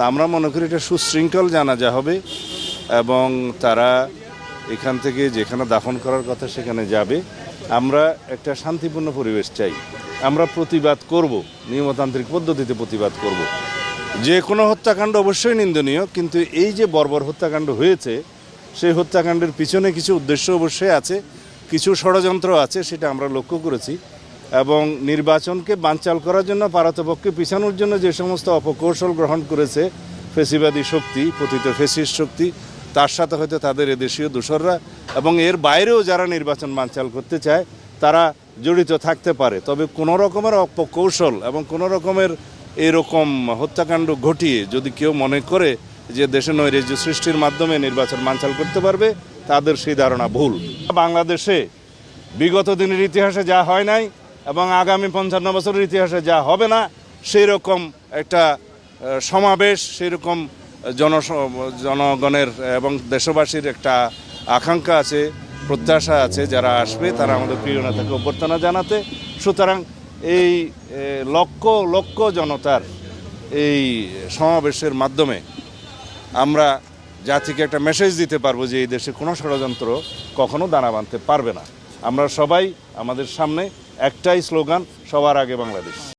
তা আমরা মনে করি এটা সুশৃঙ্খল জানাজা হবে এবং তারা এখান থেকে যেখানে দাফন করার কথা সেখানে যাবে। আমরা একটা শান্তিপূর্ণ পরিবেশ চাই। আমরা প্রতিবাদ করব, নিয়মতান্ত্রিক পদ্ধতিতে প্রতিবাদ করব। যে কোনো হত্যাকাণ্ড অবশ্যই নিন্দনীয়, কিন্তু এই যে বর্বর হত্যাকাণ্ড হয়েছে, সেই হত্যাকাণ্ডের পিছনে কিছু উদ্দেশ্য অবশ্যই আছে, কিছু ষড়যন্ত্র আছে, সেটা আমরা লক্ষ্য করেছি। এবং নির্বাচনকে বানচাল করার জন্য পারতপক্ষে পিছানোর জন্য যে সমস্ত অপকৌশল গ্রহণ করেছে ফেসিবাদী শক্তি, পতিত ফেসিস্ট শক্তি, তার সাথে হয়তো তাদের এদেশীয় দোসররা এবং এর বাইরেও যারা নির্বাচন বানচাল করতে চায়, তারা জড়িত থাকতে পারে। তবে কোনো রকমের অপকৌশল এবং কোনো রকমের এরকম হত্যাকাণ্ড ঘটিয়ে যদি কেউ মনে করে যে দেশে নৈরাজ্য সৃষ্টির মাধ্যমে নির্বাচন বানচাল করতে পারবে, তাদের সেই ধারণা ভুল। বাংলাদেশে বিগত দিনের ইতিহাসে যা হয় নাই এবং আগামী পঞ্চান্ন বছরের ইতিহাসে যা হবে না সেই রকম একটা সমাবেশ সেই রকম জন জনগণের এবং দেশবাসীর একটা আকাঙ্ক্ষা আছে, প্রত্যাশা আছে, যারা আসবে, তারা আমাদের প্রিয় নেতাকে অভ্যর্থনা জানাতে। সুতরাং এই লক্ষ লক্ষ জনতার এই সমাবেশের মাধ্যমে আমরা জাতিকে একটা মেসেজ দিতে পারব যে এই দেশে কোনো ষড়যন্ত্র কখনো দানা বাঁধতে পারবে না। আমরা সবাই আমাদের সামনে একটাই স্লোগান সবার আগে বাংলাদেশ।